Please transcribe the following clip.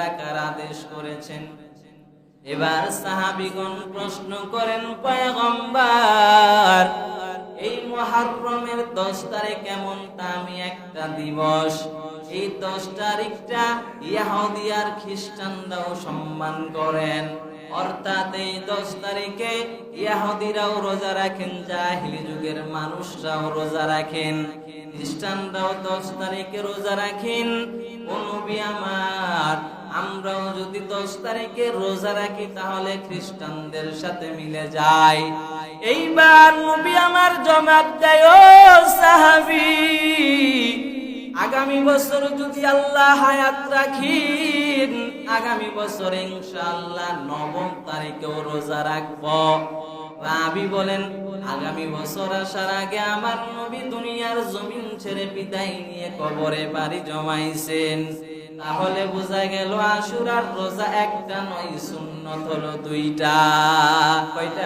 রাখার আদেশ করেছেন। এবার সাহাবিগণ প্রশ্ন করেন, পয়গম্বার, এই মহারমের দশ তারিখ এমন দামি একটা দিবস। এই দশ তারিখটা ইয়াহুদি আর খ্রিস্টানরাও সম্মান করেন। অর্থাৎ এই দশ তারিখে ইয়াহুদিরাও রোজা রাখেন, জাহিলি যুগের মানুষরাও রোজা রাখেন। খ্রিস্টানরাও দশ তারিখে রোজা রাখেন। ও নবী আমার, আমরাও যদি দশ তারিখে রোজা রাখি, তাহলে খ্রিস্টানদের সাথে মিলে যায় এইবার নবী আমার জবাব দেয় সাহাবি, আগামী বছর যদি আল্লাহ হায়াত রাখিন আগামী বছর ইনশাআল্লাহ নবম তারিখেও রোজা রাখব। রাবি বলেন, আগামী বছর আসার আগে আমার নবী দুনিয়ার জমিন ছেড়ে বিদায় নিয়ে কবরে বাড়ি জমাইছেন। তাহলে বোঝা গেল আশুরার রোজা একটা নয় শূন্য হলো দুইটা। কয়টা?